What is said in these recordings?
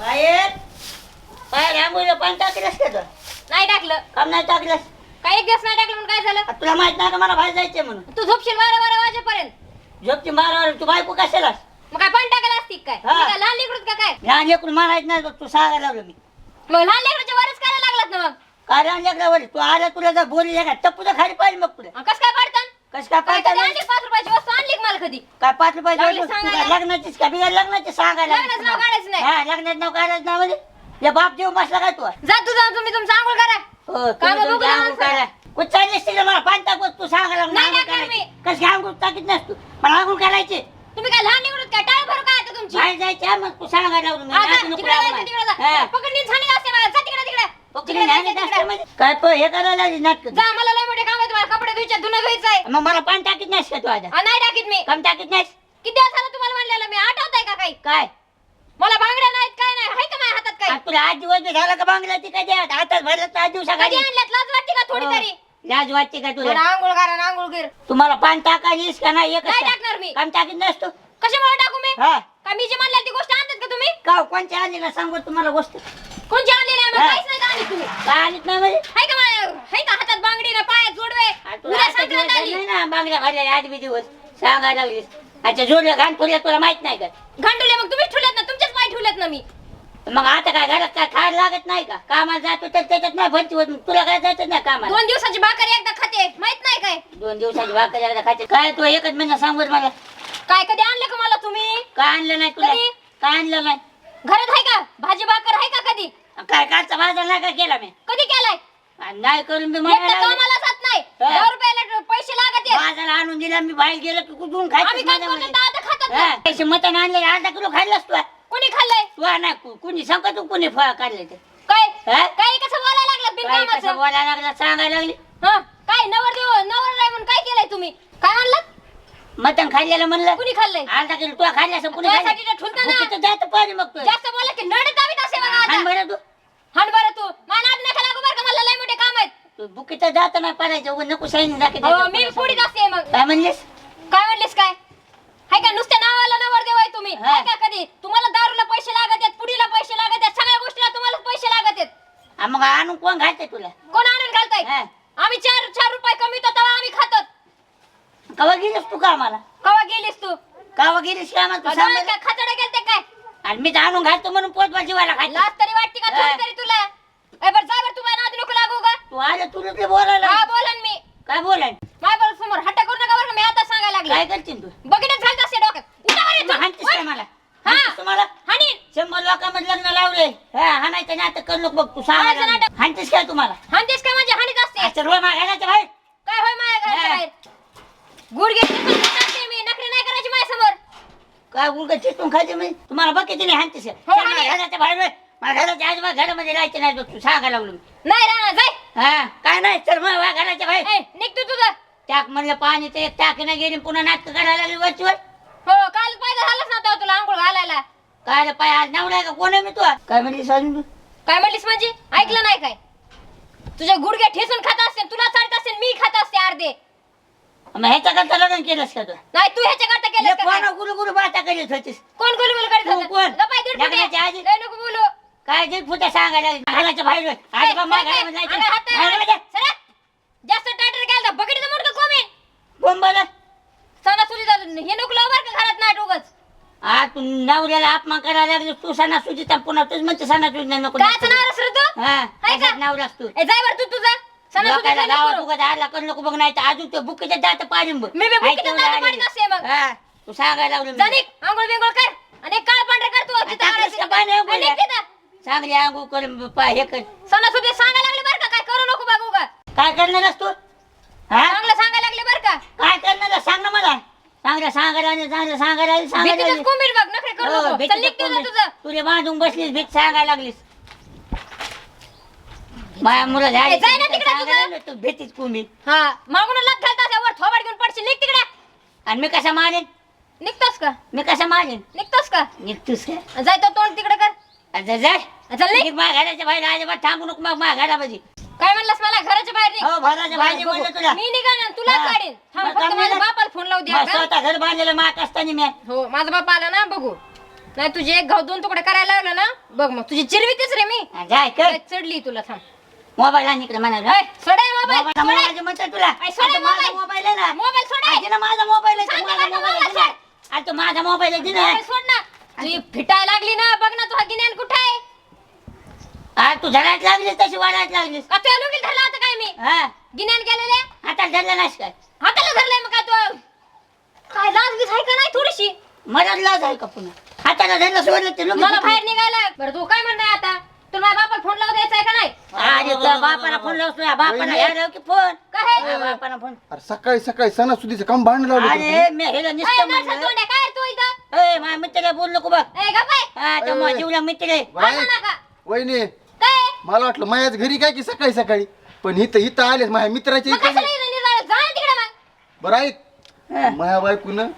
बाहेर. बाहेर आंघोळीला पाणी टाकलंस का तू? नाही टाकलं. काम नाही टाकलंस? काही एक दिवस नाही टाकलं म्हणून काय झालं? आता तुला माहीत नाही का मला बाहेर जायचंय म्हणून? तू झोपशील बारा बारा वाजेपर्यंत. झोपची मारावर तू बायको मग काय पाणी टाकायला असती काय? हा. काय लहान लेकरूत का काय? लहान मारायचं नाही बघ, तू सांगायला लागलो मी. मग लहान करायला लागलात ना मग. लेकरावर? तू आला तुला जर बोरी का? टप्पू तर खाली पाहिजे मग तुला कसं काय पाडतान कस काय काय पाहिजे कधी आणली पाच रुपयाची वस्तू आणली का मला कधी काय पाच रुपयाची लागले तू सांगायला? लग्नाचीच का लग्नाची सांगायला लग्नाचं नाव काढायचं नाही. हा लग्नाचं नाव काढायचं नाव म्हणजे या बाप देव बसला काय तू जा तू जाऊन तुम्ही तुमचं आंघोळ करा हो, काम तुम्ही बघू. करा. कुठं मला पाणी तू सांगायला लागला नाही आंघोळ टाकणार करायची. कशी आंघोळ टाकीत नसतो मला आंघोळ करायची तुम्ही काय लहान लेकरूत काय टाळ भरू काय आता तुमची बाहेर जायचं आहे, मग तू सांगायला लागलो मी. तिकडे जायचं, तिकडे. हा. झाली असते मला जा तिकडे तिकडे पकडून तिकडे न्यायला जायचं, जास्त तिकडे. म्हणजे. काय प- हे करायला नाटक जा मला लय आहे धुवायचे धुणं धुवायचंय मग मला पाणी टाकीत नाहीस का तू आता अं, नाही टाकीत मी. कम टाकीत नाहीस? किती दिवस झालं तुम्हाला म्हणलेलं मी? आठवत आहे का काही? काय? मला बांगड्या नाहीत काय नाही. हाय का माझ्या हातात आज काही तुला आठ दिवस बी झाला का बांगला ती कधी आहे? हातात भरलं तर आठ कधी दिवसाखाली आणल्यात? लाज वाटते का थोडी हो. तरी? लाज वाटते का मला तुला आंघोळ करा आणि आंघोळ कर तुम्हाला पाणी टाकायलीस का नाही? एकच नाही आहे? टाकणार मी. काम टाकीत नसतो कशामुळे टाकू मी? हा. का मी जे म्हणलं ती गोष्ट आणतात का तुम्ही? का कोणत्या आली ना सांगू तुम्हाला गोष्ट? कोणची आणलेली आहे हा. काहीच नाही काय नाही म्हणजे हाय का हाय का हातात बांगडी ना पायात जोडवे? उद्या संक्रांत आली नाही. ना बांगड्या भरलेल्या आठ बी दिवस. सांगायला लागलीस. अच्छा जोडलं घाण तुला तुला माहीत नाही का? मग तुम्हीच ठेवलेत ना पाय ठेवलेत ना मी. मग आता काय घरात काय खायला लागत नाही का? कामाला जातो तर त्याच्यात नाही भरती होत तुला काय जायचं नाही कामाला? दोन दिवसाची भाकर एकदा खाते माहीत नाही काय? दोन दिवसाची भाकर एकदा खाते. काय तू एकच महिना सांग बरं मला? काय कधी आणलं का मला तुम्ही? काय आणलं नाही तुला? कधी? काय आणलं नाही? घरात आहे का? भाजी भाकर आहे का कधी? काय कालचा बाजार नाही का केला मी. कधी केलाय? आणि नाही करून मी एकटं म्हणायला लागले. कामाला जात नाही. हा. दहा रुपयाला पैसे लागत आहेत. बाजार आणून दिला मी बाहेर गेलो की कुठून आम्ही खायचं काम करतो खातात ना. पैसे मटण आणले अर्धा किलो खाल्लास तू कोणी खाल्लंय? तू नाही कु- कुणी सांग तू कुणी फळ काढले ते? काय? हा? काय कसं बोलायला लागलं काय कसं बिनकामाचं? बोलायला लागला सांगायला लागली. हा काय नवर देव नवर नाही म्हणून काय केलंय तुम्ही? काय म्हणलं मटण खाल्लेलं म्हणलं. कुणी खाल्लंय? अर्धा किलो तुला खाल्लं असं कुणी तुझ्यासाठी तर ठुलतं ना. जात पाहिजे मग. तू जास्त बोला की नडत दाबीत असे बघा आता. बरं तू. हाण बरं तू. मला नाद नका लागू बरं का? मला लय मोठे काम आहेत. तू बुकीत जात नाही पाडायचं. नको शाईन मी मग. काय म्हणलीस? काय म्हणलीस काय? हाय का नुसत्या नावाला नवर देव आहे तुम्ही. हा. हाय का कधी? तुम्हाला दारूला पैसे लागत आहेत पुडीला पैसे लागत आहेत सगळ्या गोष्टीला तुम्हाला पैसे लागत आहेत. हा, मग आणून कोण घालते तुला? कोण आणून घालताय? हा. आम्ही चार चार रुपये कमीतो तेव्हा आम्ही खातो कवा गेलीस तू कामाला? कवा गेलीस तू? कवा गेलीस कामाला तू सांग काय बरं. गेलते काय? आणि मी तर आणून घालतो म्हणून पोट जीवाला खायचं लाज तरी वाटते का हा. थोडी तरी तुला? ए बरं जा बरं तू माझ्या नादी नको लागू का तू आलं तुला ते बोलायला हा बोलन मी. काय बोलाय? माय बरं समोर हट्टा करू नका बरं का मी आता सांगायला काय लागले करशील तू? बघितच घालत असते डोक्यात उठा बरं तू इथून. हाणतीस ओय. काय मला? हा. हाणतीस तू मला? हाणी शंभर लोकांमध्ये लग्न लावले हा हाणायचं नाटक करू नको बघ तू सांग हाणायचं नाटक. हाणतीस काय तुम्हाला हाणतेस काय म्हणजे? हाणीत असते. अच्छा रोज मागायला बाहेर? काय होय माझ्या घराच्या हा. बाहेर? गुड घेतली मी. नखरे नाही करायची माझ्यासमोर काय उलट चिटून खायचे मी? तुम्हाला बघ किती हाणतीस? हो, चल, हाणे. मला घराच्या बाहेर वळ. मला आजोबा घरामध्ये राहायचं नाही बघ, तू सांगायला लागलो मी. नाही राहणार जाय. हा काय नाही तर मग वा घराच्या बाहेर. ए, निघ तू तुझं. टाक म्हणलं पाणी ते टाकीनं गेली पुन्हा नाटक करायला लागली वरचीवर. हो काल पाहिजे झालंच ना तेव्हा तुला आंघोळ घालायला. काय रे पाय आज नवरा का? कोण आहे मी तू? काय म्हणली तू काय म्हणलीस म्हणजे? ऐकलं नाही काय? तुझ्या गुडघ्या ठेचून खात असते तुला चालत असते मी खात असते अर्धे. मग ह्याच्या करता लग्न केलंस का तू? नाही तू ह्याच्या करता केलं कोण गुरु गुरु बाता करीत होतीस? कोण गुलगुल करीत तू होता? कोण? गप्पा दीड फुटे. लग्नाच्या आधी? लय नको बोलू काय जे फुटा सांगायला. घराच्या बाहेर आज बा मा घरामध्ये घरामध्ये. जास्त तर बोंबाला. सणासुदी हे नको लावू बरं का घरात नाट उगाच. आ तू नवऱ्याला अपमान करायला लागली तू सणा सुजीता पुन्हा तूच म्हणते नको तू? हा हाय का? असाच नवरास तू ए जाय बरं तू तुझा. सणासुदी गावात कर नको बघ नाही तर अजून ते बुकीच्या जात पाडीन बघ. मी बी ऐकून दातं मग. हा, तू सांगायला लागलो आंघोळ बिंघोळ कर. आणि एक काळ पांढरे कर तू. पाणी तिथं. चांगली करून पाय हे कर. सणासुदी सांगायला लागले बरं का? काय करू नको बघू का काय करणारस तू? हा? चांगलं सांगायला लागले बरं का? काय करणार? सांग ना मला. चांगलं सांगायला आणि चांगलं सांगायला आणि सांगायला बघ नखरे करू हो, नको. भीतीचं कोंबडी. तुझं बांधून बसलीस भीत सांगायला लागलीस. माया मुलं ए, जाय ना तिकडे सांगायला तुझं. लागलं, तू भीतीच कुंभी हा मागून लग घालता त्यावर थोबाड घेऊन पडशील. निघ तिकडे. आणि मी कसा मारेन? निघतोस का? मी कसा मारेन? निघतोस का? निघतोस काय जाय तो तोंड तिकडे कर. आता जाय चल निघ. निघ माझ्या घराच्या बाहेर अजिबात थांबू नको मग काय म्हणलास मला? घराच्या बाहेर निघ. हो घराच्या बाहेर बरं, म्हणलं बघू. तुला मी निघा ना तुला हा. काढीन. थांब मग फक्त आम्ही माझ्या ना- बापाला फोन लावू द्या मग का? स्वतः घर बांधलेलं माक असताना मी. हो माझा बाप आला ना बघू. नाही तुझे एक घाव दोन तुकडे करायला लागलं ना बघ मग. तुझी चिरवीतीच रे मी. हा, जाय कर काय चढली तुला थांब. मोबाईल आणि इकडे म्हणा ऐ, सोड हे मोबाईल, मोबाईल म्हणतो तुला. ऐ, सोड हे माझा मोबाईल. आहे ना. मोबाईल. आजी ना माझा मोबाईल आहे सांग माझा मोबाईल तो माझा आहे मोबाईल सोड ना. तुझी फिटायला लागली ना बघ ना तुझा गिन्यान कुठे आहे? आज तू धरायला लागलीस तशी वाढायला लागलीस. का तुझ्या लोकील धरला होता काय मी? हा. गिन्यान केलेले? आता धरला नाश काय? हाताला धरलंय मग काय तू? काय लाज बीज आहे का नाही थोडीशी? मला लाज आहे का पुन्हा? हाताला धरलं सोडलं ते मला बाहेर निघायला बरं तू काय म्हणताय आता? तुला माझ्या बापाला फोन लावून द्यायचा आहे का नाही? बापाला फोन लावतो या बापाला. लाव की फोन काय बापाला फोन अरे सकाळी सकाळी सणासुदीचं काम भांडण लावलं होतं अरे मी हेला अय, नुसतं नरसा म्हणलं. तोंड्या, काय रे तू इथं? ए माझ्या मित्राला बोल नको बघ ए गप्प आहे. हा तो ए. माझ्या जीवला मित्र आहे. बरं असं ऐक, नका. वहिनी काय मला वाटलं मायाच घरी काय की सकाळी सकाळी? पण इथं इथं आलेच माझ्या मित्राच्या मग इथे कशाला इथं निघालं? जा ना तिकडे मग. बरं ऐक हा. माया बायकोनं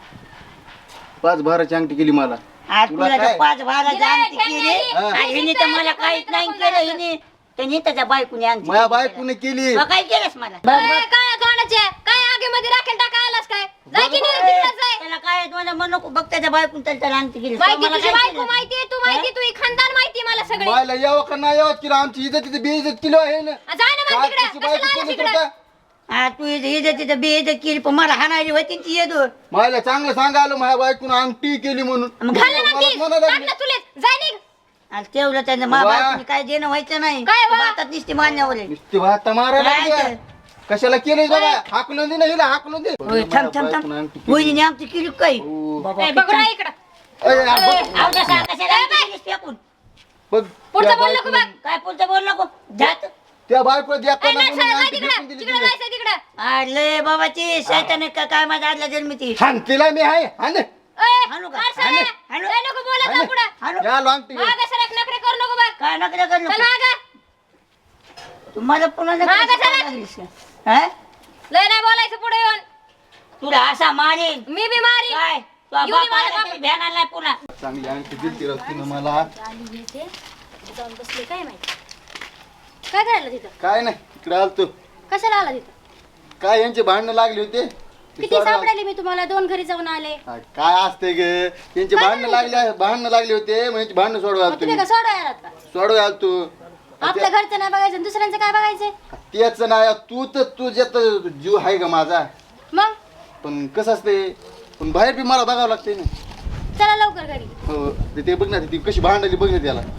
पाच बाराची अंगठी केली मला. आज तुला काय? तर पाच बारा जानती ठेंगणी केली. हा. आणि हिने तर मला काहीच नाही केलं हिने. त्यांनी त्याच्या बायकोने माया बायकोने केली. काय केलंस मला? बघ, ए, बघ. काय तोंडाचे? काय आगे मध्ये राखेल टाका आलास काय? जाय की नाही तिकडे जाय. त्याला काय मला म्हणू नको बघ त्याच्या बायकोने त्याला त्याला आणखी केली. माहिती मला तुझी काय बायको केलं? माहिती तू माहिती तू खानदान माहिती मला सगळी. मायला यावं का नाही यावं? केलं आमची इज्जत तिथे बेइज्जत केली आहे ना. जाय ना मग काय तिकडे. कशी कशाला बायको इकडे हा तू इथं तिथं बे इथं केली पण मला हाणारी होती ती येतो मायला चांगलं सांगा आलं माझ्या बायकोनं अंगठी केली म्हणून मग घाल ना मला ती म्हणायला लागली. टाकलं चुलीत जाय निघ आणि तेवढं त्याचं मा वा. बायकोने काय देणं व्हायचं नाही काय वा? मान्यवर आहे. नुसती भात मारायला काय लागली. कशाला केलंय बाबा हाकलून दे ना हिला हाकलून दे होय, थांब थांब बायकोनं अंगठी थांब केली. वहिनी आमची केली हो. ए, बघू इकडं बघ? बघ पुढचं बोल नको बायकोनं- बघ काय पुढचं बोल नको जात त्या बायको नाही, अरे बाबाची शैतान का? काय माझ्या आदल्या जन्मी ती तिला मी आहे. हाणू का? हाणू. हाणू. हाणू. हाणू. या काय कर नको? तुम्हाला पुन्हा मागं. लागलीस का? हा? लय नाही बोलायचं पुढे येऊन. तुला असा मारेन. मी बी मारी काय? तुझा येऊ दे बाप माझ्या आला तरी बापाला. ध्यान आलाय पुन्हा. चांगली तिनं मला जाऊन बसले काय माहिती? काय करायला तिथं? काय नाही इकडे आलतो कशाला आला तिथं? काय यांचे भांडणं लागले होते? ते किती सापडायले मी तुम्हाला? दोन घरी जाऊन आले. हा, काय असते ग? यांचे भांडणं लागले भांडणं लागले होते मग यांची भांडणं सोडवा मग तुम्ही का आलतो का? सोडवा आलतो आपल्या घरचं नाही बघायचं आणि दुसऱ्यांचं काय बघायचंय तेच नाही तू तर तुझ्यात जीव आहे का माझा. मग? पण कसं असते? पण बाहेर बी मला बघावं लागते ना. चला लवकर घरी. हो ते- ते बघ ना ती कशी भांडली बघ ना त्याला.